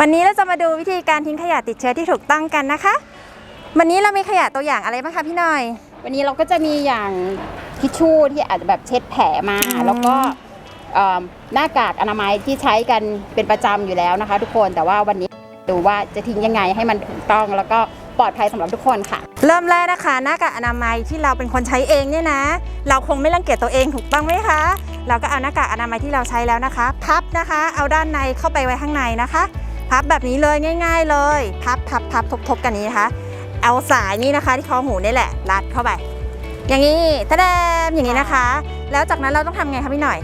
วันนี้เราจะมาดูวิธีการทิ้งขยะติดเชื้อที่ถูกต้องกันนะคะ วันนี้เรามีขยะตัวอย่างอะไรบ้างคะพี่หน่อย วันนี้เราก็จะมีอย่างทิชชู่ที่อาจจะแบบเช็ดแผลมาอืมแล้วก็เอ่อหน้ากากอนามัยที่ใช้กันเป็นประจำอยู่แล้วนะคะ ทุกคนแต่ว่าวันนี้ดูว่าจะทิ้งยังไงให้มันถูกต้องแล้วก็ปลอดภัยสำหรับทุกคนค่ะ เริ่มแรกนะคะ หน้ากากอนามัยที่เราเป็นคนใช้เองเนี่ยนะ เราคงไม่รังเกียจตัวเองถูกต้องไหมคะ เราก็เอาหน้ากากอนามัยที่เราใช้แล้วนะคะ พับนะคะ เอาด้านในเข้าไปไว้ข้างในนะคะ พับแบบนี้เลยง่าย ๆ เลย พับพับพับทบทบกันนี้นะคะ เอาสายนี้นะคะ ที่คอหูนี่แหละ รัดเข้าไป อย่างนี้ตะแดมอย่างนี้นะคะ แล้วจากนั้นเราต้องทำไงคะพี่หน่อย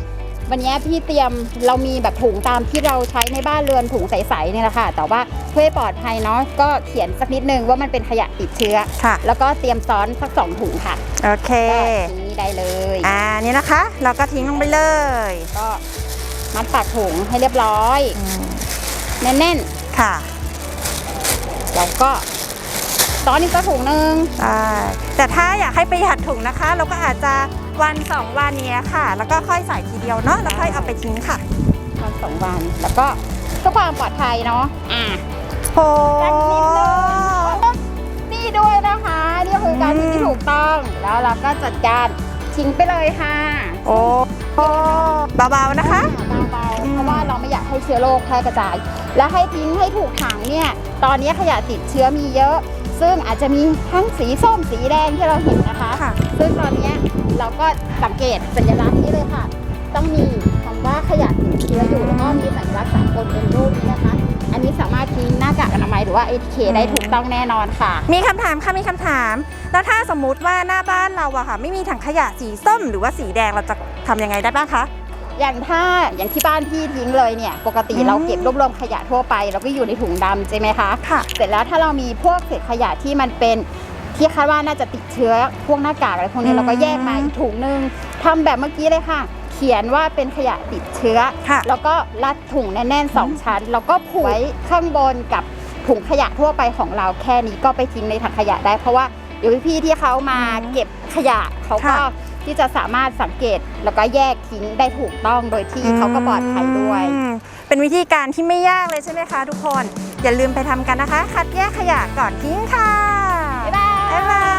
วันนี้พี่เตรียมเรามีแบบถุงตามที่เราใช้ในบ้านเรือนถุงใสๆเนี่ยแหละค่ะ แต่ว่าเพื่อให้ปลอดภัยเนาะก็เขียนสักนิดนึงว่ามันเป็นขยะติดเชื้อค่ะแล้วก็เตรียมซ้อนสักสองถุงค่ะโอเคก็ทิ้งนี้ได้เลยอ่านี่นะคะ เราก็ทิ้งลงไปเลย ก็มัดปากถุงให้เรียบร้อยอืม แน่นค่ะๆแล้วก็ซ้อนอีกสักถุงนึงได้แต่ถ้าอยากให้ประหยัดถุงนะคะ เราก็อาจจะวันสองวันเนี้ยค่ะ แล้วก็ค่อยใส่ทีเดียวเนาะแล้วค่อยเอาไปทิ้งค่ะวันสองวัน แล้วก็เพื่อความปลอดภัยเนาะอะโอ้สักนิดนึงนี่ด้วยนะคะนี่คือการทิ้งที่ถูกต้อง แล้วเราก็จัดการทิ้งไปเลยค่ะโอ้โอ้เบาๆนะคะ เบาอืมๆเพราะว่า เราไม่อยากให้เชื้อโรคแพร่กระจาย และให้ทิ้งให้ถูกถังเนี่ยตอนนี้ขยะติดเชื้อมีเยอะ ซึ่งอาจจะมีทั้งสีส้มสีแดงที่เราเห็นนะคะค่ะซึ่งตอนเนี้ยเราก็สังเกตสัญลักษณ์นี้เลยค่ะ ต้องมีคำว่าขยะติดเชื้ออยู่แล้วก็มีสัญลักษณ์สากลเป็นรูปนี้นะคะ อันนี้สามารถทิ้งหน้ากากอนามัยหรือว่า ATK ได้ถูกต้องแน่นอนค่ะ มีคำถามค่ะมีคำถาม แล้วถ้าสมมุติว่าหน้าบ้านเราอะค่ะ ไม่มีถังขยะสีส้ม หรือว่าสีแดงเราจะทำยังไงได้บ้างคะ อย่างถ้าอย่างที่บ้านพี่ทิ้งเลยเนี่ย ปกติอืมเราเก็บรวบรวมขยะทั่วไปเราก็อยู่ในถุงดำใช่ไหมคะค่ะ เสร็จแล้วถ้าเรามีพวกเศษขยะที่มันเป็นที่คาดว่าน่าจะติดเชื้อพวกหน้ากากอะไรพวกอืนี้มเราก็แยกมาอีกถุงนึงทำแบบเมื่อกี้เลยค่ะ เขียนว่าเป็นขยะติดเชื้อค่ะแล้วก็รัดถุงแน่นๆสองชั้น แล้วก็ผูกไว้ข้างบนกับถุงขยะทั่วไปของเราแค่นี้ก็ไปทิ้งในถังขยะได้เพราะว่า เดี๋ยวพี่ๆที่เขามาอืมเก็บขยะเขาก็ค่ะที่จะสามารถสังเกตแล้วก็แยกทิ้งได้ถูกต้องโดยที่เขาก็ปลอดภัยด้วย อืมเป็นวิธีการที่ไม่ยากเลยใช่ไหมคะทุกคน อย่าลืมไปทำกันนะคะ คัดแยกขยะก่อนทิ้งค่ะ